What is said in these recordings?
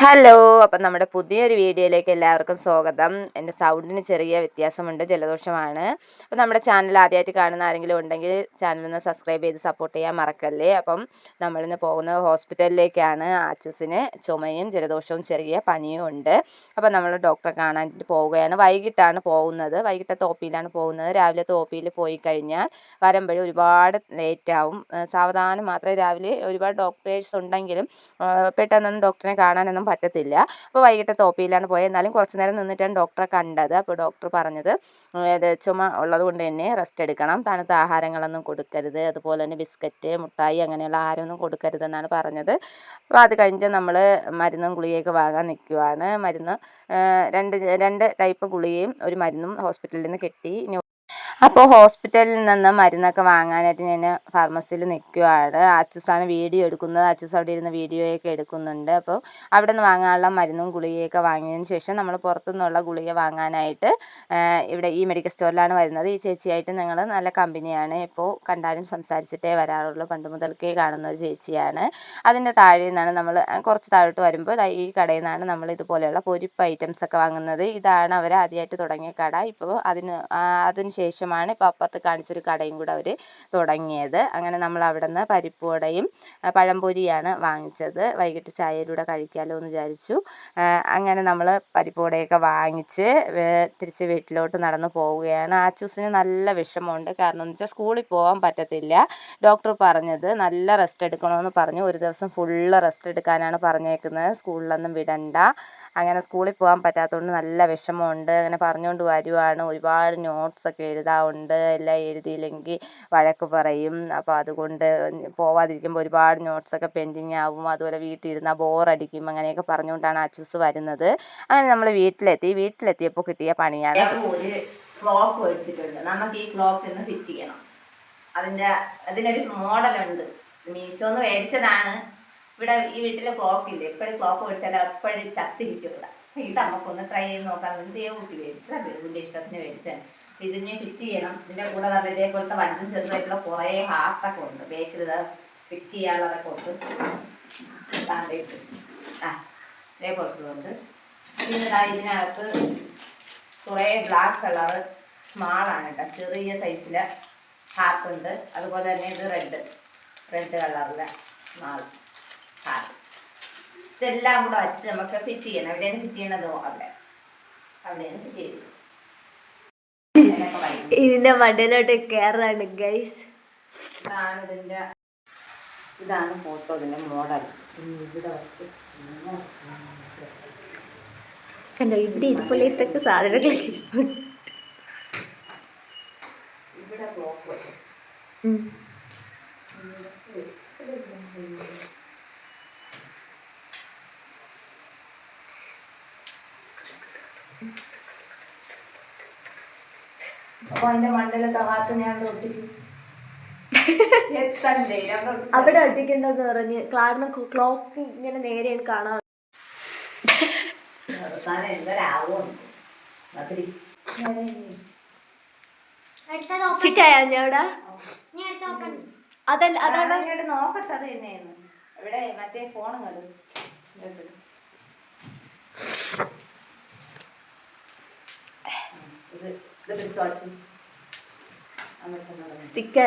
Hello അപ്പം നമ്മുടെ പുതിയൊരു വീഡിയോയിലേക്ക് എല്ലാവർക്കും സ്വാഗതം. എന്റെ സൗണ്ടിന് ചെറിയ വ്യത്യാസമുണ്ട് ജലദോഷമാണ്. അപ്പം നമ്മുടെ ചാനൽ ആദ്യമായിട്ട് കാണുന്ന ആരെങ്കിലും ഉണ്ടെങ്കിൽ ചാനലൊന്ന് സബ്സ്ക്രൈബ് ചെയ്ത് സപ്പോർട്ട് ചെയ്യാൻ മറക്കല്ലേ? അപ്പം നമ്മളിന്ന് പോകുന്നത് ഹോസ്പിറ്റലിലേക്കാണ്. ആച്ചൂസിന് ചുമയും ജലദോഷവും ചെറിയ പനിയും ഉണ്ട്. അപ്പം നമ്മൾ ഡോക്ടറെ കാണാനായിട്ട് പോവുകയാണ്. വൈകിട്ടാണ് പോകുന്നത്. വൈകിട്ടത്തെ ഒ പിയിലാണ് പോകുന്നത്. രാവിലെ ഒ പിയിൽ പോയി കഴിഞ്ഞാൽ വരുമ്പോഴും ഒരുപാട് ലേറ്റ് ആവും. ആ, സാവധാനം മാത്രമേ രാവിലെ ഒരുപാട് ഡോക്ടേഴ്സ് ഉണ്ടെങ്കിലും പെട്ടെന്നൊന്നും ഡോക്ടറിനെ കാണാനൊന്നും പറ്റത്തില്ല. അപ്പോൾ വൈകിട്ട് തോപ്പിയിലാണ് പോയത് എന്നാലും കുറച്ച് നേരം നിന്നിട്ടാണ് ഡോക്ടറെ കണ്ടത്. അപ്പോൾ ഡോക്ടർ പറഞ്ഞത് അത് ചുമ ഉള്ളത് കൊണ്ട് തന്നെ റെസ്റ്റ് എടുക്കണം. തണുത്ത ആഹാരങ്ങളൊന്നും കൊടുക്കരുത്. അതുപോലെ തന്നെ ബിസ്ക്കറ്റ് മുട്ടായി അങ്ങനെയുള്ള ആഹാരമൊന്നും കൊടുക്കരുതെന്നാണ് പറഞ്ഞത്. അപ്പോൾ അത് കഴിഞ്ഞ് നമ്മൾ മരുന്നും ഗുളികയൊക്കെ വാങ്ങാൻ നിൽക്കുവാണ് മരുന്ന് രണ്ട് രണ്ട് ടൈപ്പ് ഗുളികയും ഒരു മരുന്നും ഹോസ്പിറ്റലിൽ നിന്ന് കിട്ടി. അപ്പോൾ ഹോസ്പിറ്റലിൽ നിന്ന് മരുന്നൊക്കെ വാങ്ങാനായിട്ട് ഞാൻ ഫാർമസിയിൽ നിൽക്കുവാണ്. അച്ചൂസാണ് വീഡിയോ എടുക്കുന്നത്. അച്ചൂസ് അവിടെ ഇരുന്ന് വീഡിയോയൊക്കെ എടുക്കുന്നുണ്ട്. അപ്പോൾ അവിടെ നിന്ന് വാങ്ങാനുള്ള മരുന്നും ഗുളികയൊക്കെ വാങ്ങിയതിന് ശേഷം നമ്മൾ പുറത്തുനിന്നുള്ള ഗുളിക വാങ്ങാനായിട്ട് ഇവിടെ ഈ മെഡിക്കൽ സ്റ്റോറിലാണ് വരുന്നത്. ഈ ചേച്ചിയായിട്ട് ഞങ്ങൾ നല്ല കമ്പനിയാണ്. ഇപ്പോൾ കണ്ടാലും സംസാരിച്ചിട്ടേ വരാറുള്ളൂ. പണ്ട് മുതൽക്കേ കാണുന്ന ഒരു ചേച്ചിയാണ്. അതിന്റെ താഴെ നിന്നാണ് നമ്മൾ കുറച്ച് താഴോട്ട് വരുമ്പോൾ ഈ കടയിൽ നിന്നാണ് നമ്മൾ ഇതുപോലെയുള്ള പൊരിപ്പ് ഐറ്റംസ് ഒക്കെ വാങ്ങുന്നത്. ഇതാണ് അവർ ആദ്യമായിട്ട് തുടങ്ങിയ കട. ഇപ്പോൾ അതിന് അതിന് അതിന് ശേഷമാണ് ഇപ്പോൾ അപ്പുറത്ത് കാണിച്ചൊരു കടയും കൂടെ അവർ തുടങ്ങിയത്. അങ്ങനെ നമ്മൾ അവിടെ നിന്ന് പരിപ്പുവടയും പഴംപൊരിയാണ് വാങ്ങിച്ചത്. വൈകിട്ട് ചായയിലൂടെ കഴിക്കാമല്ലോ എന്ന് വിചാരിച്ചു. അങ്ങനെ നമ്മൾ പരിപ്പുവടയൊക്കെ വാങ്ങിച്ച് തിരിച്ച് വീട്ടിലോട്ട് നടന്നു പോവുകയാണ്. ആച്ചൂസിന് നല്ല വിഷമമുണ്ട്. കാരണം എന്ന് വെച്ചാൽ സ്കൂളിൽ പോകാൻ പറ്റത്തില്ല. ഡോക്ടർ പറഞ്ഞത് നല്ല റെസ്റ്റ് എടുക്കണമെന്ന് പറഞ്ഞു. ഒരു ദിവസം ഫുള്ള് റെസ്റ്റ് എടുക്കാനാണ് പറഞ്ഞേക്കുന്നത്. സ്കൂളിലൊന്നും വിടണ്ട. അങ്ങനെ സ്കൂളിൽ പോകാൻ പറ്റാത്തതുകൊണ്ട് നല്ല വിഷമമുണ്ട്. അങ്ങനെ പറഞ്ഞുകൊണ്ട് വരുവാണ്. ഒരുപാട് നോട്ട്സൊക്കെ എഴുതാറുണ്ട് എല്ലാം എഴുതിയില്ലെങ്കിൽ വഴക്ക് പറയും. അപ്പോൾ അതുകൊണ്ട് പോവാതിരിക്കുമ്പോൾ ഒരുപാട് നോട്ട്സൊക്കെ പെൻഡിങ് ആവും. അതുപോലെ വീട്ടിൽ ഇരുന്നാൽ ബോറടിക്കും അങ്ങനെയൊക്കെ പറഞ്ഞുകൊണ്ടാണ് അച്ചൂസ് വരുന്നത്. അങ്ങനെ നമ്മൾ വീട്ടിലെത്തി. വീട്ടിലെത്തിയപ്പോൾ കിട്ടിയ പണിയാണ്. ഒരു ക്ലോക്ക് മേടിച്ചിട്ടുണ്ട് നമുക്ക് ഈ ക്ലോക്ക് ഇന്ന് ഫിറ്റ് ചെയ്യണം. അതിന്റെ അതിനൊരു മോഡലുണ്ട് മീഷോന്ന് മേടിച്ചതാണ്. ഇവിടെ ഈ വീട്ടിലെ ക്ലോക്ക് ഇല്ല? എപ്പോഴും ക്ലോക്ക് മേടിച്ചാൽ എപ്പോഴും ചത്തിരിക്കും ഇവിടെ. ഇത് നമുക്കൊന്ന് ട്രൈ ചെയ്ത് നോക്കാൻ വേണ്ടി ദേവൂട്ടി മേടിച്ചത്. ബേബുവിന്റെ ഇഷ്ടത്തിന് മേടിച്ചാൽ ഇതിനെ ഫിറ്റ് ചെയ്യണം. ഇതിന്റെ കൂടെ നല്ല ഇതേപോലത്തെ വലുതും ചെറുതായിട്ടുള്ള കുറേ ഹാർട്ടൊക്കെ ഉണ്ട്. ബേക്കിൽ സ്റ്റിക്ക് ചെയ്യാനുള്ളതൊക്കെ ഉണ്ട്. ആ ഇതേപോലത്തതുണ്ട് പിന്നെ ഇതിനകത്ത് കുറേ ബ്ലാക്ക് കളറ് സ്മാളാണ് കേട്ടോ. ചെറിയ സൈസിലെ ഹാർട്ട് ഉണ്ട്. അതുപോലെ തന്നെ ഇത് റെഡ് റെഡ് കളറിലെ സ്മാൾ ഇതെല്ലാം കൂടെ വച്ച് നമുക്ക് ഫിറ്റ് ചെയ്യണം. എവിടെയാണ് ഫിറ്റ് ചെയ്യണതോ അവിടെ. അവിടെയാണ് ഫിറ്റ് ചെയ്തത്. ഇതിന്റെ മണ്ടയിലോട്ട് കയറാണ് ഗൈസ് ഇതാണ് ഇതിന്റെ ഇതാണ് ഫോട്ടോ ഇതിന്റെ മോഡൽ ഇവിടെ കണ്ടോ ഇവിടെ ഇതുപോലത്തൊക്കെ സാധനങ്ങൾ. ഇവിടെ ക്ലോക്ക് അപ്പൊ അതിന്റെ മണ്ടയിലത്തെ ഹാർട്ട് ഞാൻ അവിടെ അടിക്കണ്ടെന്ന് അവിടെ ഒട്ടിക്കണ്ടെന്ന് പറഞ്ഞ് കാരണം ക്ലോക്ക് ഇങ്ങനെ നേരെയാണ് കാണാൻ ഫിറ്റ് ആയോ അതല്ല അതാണ് നോക്കട്ടെ അത് തന്നെയാണ് ഇവിടെ മറ്റേ ഫോണും കണ്ടു ഇത് ഇത് പിടിച്ച് വച്ചു സ്റ്റിക്ക്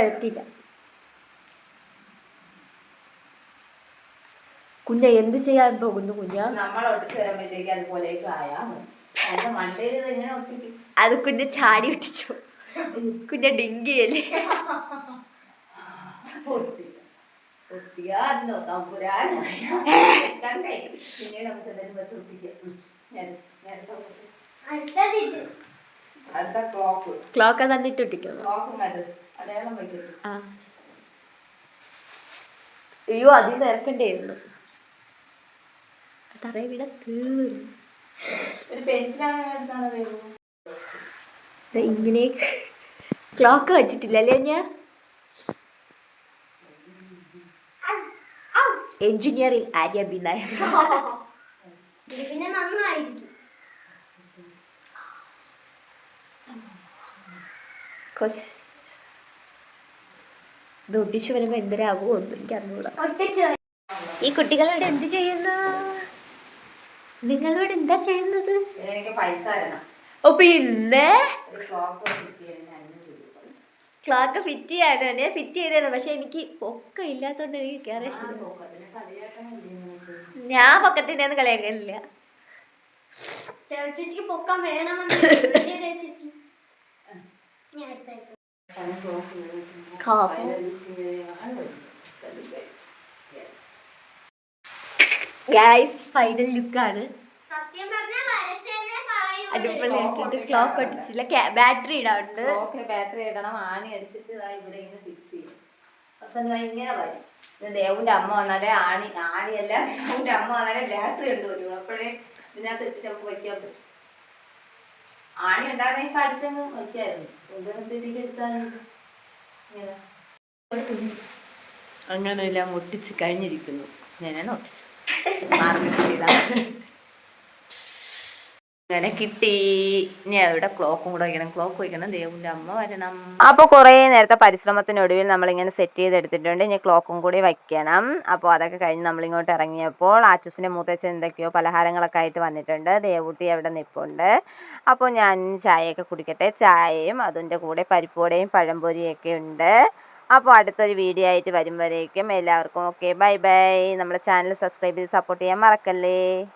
കുഞ്ഞ എന്ത് ചെയ്യാൻ പോകുന്നു കുഞ്ഞ നമ്മൾ ഒട്ടിച്ച് വരുമ്പോഴത്തേക്ക് അതുപോലെയൊക്കെ ആയാ മതി. അതിന്റെ മണ്ടയിൽ ഇത് ഒട്ടിക്കും. അത് കുഞ്ഞ ചാടി ഒട്ടിച്ചു. കുഞ്ഞ ഡിങ്കിയല്ലേ? ഒട്ടി ഒട്ടിയാന്നോ തമ്പുരാൻ കണ്ടേ പിന്നീട് നമുക്ക് എന്തെങ്കിലും വെച്ച് ഒട്ടിക്കാം. ഉം. നേരെ- നേരത്തെ ഒട്ടി. അടുത്ത ക്ലോക്ക്. ക്ലോക്ക് തന്നിട്ട് അയ്യോ അതിൽ നിന്ന് ഇറക്കണ്ടായിരുന്നു തറയെ വിട തീർന്നു ഇങ്ങനെ ക്ലോക്ക് വെച്ചിട്ടില്ല അല്ലേ ഞാൻ എഞ്ചിനീയറിംഗ് ആര്യ ബി നായർ. പിന്നെ നന്നായിരിക്കും. കൊച്ച് ഇത് ഒട്ടിച്ച് വരുമ്പോൾ എന്തരാകുമോ ഒന്നും എനിക്ക് അറിഞ്ഞൂടാ. ഈ കുട്ടികളോട് എന്ത് ചെയ്യുന്നു? നിങ്ങളോട് എന്താ ചെയ്യുന്നത്? ഓ പിന്നെ? ക്ലാക്ക് ഫിറ്റ് ചെയ്യാനാണ് ഫിറ്റ് ചെയ്തതാണ് പക്ഷെ എനിക്ക് പൊക്കം ഇല്ലാത്തോണ്ട് എനിക്ക് കയറി ഞാൻ പൊക്കത്തിന്റെ കളിയാക്കാനില്ല ചേച്ചിക്ക് പൊക്കം വേണമെന്ന് ചേച്ചി. ഗൈസ് ഫൈനൽ ലുക്കാണ് സത്യം പറഞ്ഞാൽ വരച്ചെന്നേ പറയൂ. അടിപൊളിയാക്കിയിട്ട് ക്ലോക്ക് ഒട്ടിച്ചില്ല ബാറ്ററി ഇടാറുണ്ട്. ബാറ്ററി ഇടണം. ആണി അടിച്ചിട്ട് ഇവിടെ ഇങ്ങനെ ഫിക്സ് ചെയ്യും. ഇങ്ങനെ വരും. ദേവുന്റെ അമ്മ വന്നാലേ ആണി ആണിയല്ല ദേവുന്റെ അമ്മ വന്നാലേ ബാറ്ററി ഉണ്ട് വരുള്ളൂ. അപ്പോഴേ ഇതിനകത്ത് ഇട്ടിട്ട് നമുക്ക് വയ്ക്കാൻ പറ്റും. ആണി ഉണ്ടാകണമെങ്കിൽ അടിച്ചങ്ങ് വയ്ക്കായിരുന്നു. കൊണ്ടുവന്നപ്പോഴത്തേക്ക് എടുത്താൽ ഇങ്ങനെ ഒട്ടിച്ച് കഴിഞ്ഞിരിക്കുന്നു. ഞാനാണ് ഒട്ടിച്ചത്. മാർക്കറ്റ് ചെയ്താണ് അങ്ങനെ കിട്ടി. ഇനി അവിടെ ക്ലോക്കും കൂടെ വയ്ക്കണം. ക്ലോക്ക് വയ്ക്കണം. ദേവിന്റെ അമ്മ വരണം. അപ്പോൾ കുറേ നേരത്തെ പരിശ്രമത്തിനൊടുവിൽ നമ്മളിങ്ങനെ സെറ്റ് ചെയ്തെടുത്തിട്ടുണ്ട് ഇനി ക്ലോക്കും കൂടി വയ്ക്കണം. അപ്പോൾ അതൊക്കെ കഴിഞ്ഞ് നമ്മളിങ്ങോട്ട് ഇറങ്ങിയപ്പോൾ ആച്ചൂസിന്റെ മൂത്തച്ഛൻ എന്തൊക്കെയോ പലഹാരങ്ങളൊക്കെ ആയിട്ട് വന്നിട്ടുണ്ട്. ദേവൂട്ടി അവിടെ നിപ്പുണ്ട്. അപ്പോൾ ഞാൻ ചായയൊക്കെ കുടിക്കട്ടെ. ചായയും അതിന്റെ കൂടെ പരിപ്പോടയും പഴംപൊരിയൊക്കെ ഉണ്ട്. അപ്പോൾ അടുത്തൊരു വീഡിയോ ആയിട്ട് വരുമ്പോഴേക്കും എല്ലാവർക്കും ഓക്കെ ബൈ ബൈ നമ്മുടെ ചാനൽ സബ്സ്ക്രൈബ് ചെയ്ത് സപ്പോർട്ട് ചെയ്യാൻ മറക്കല്ലേ?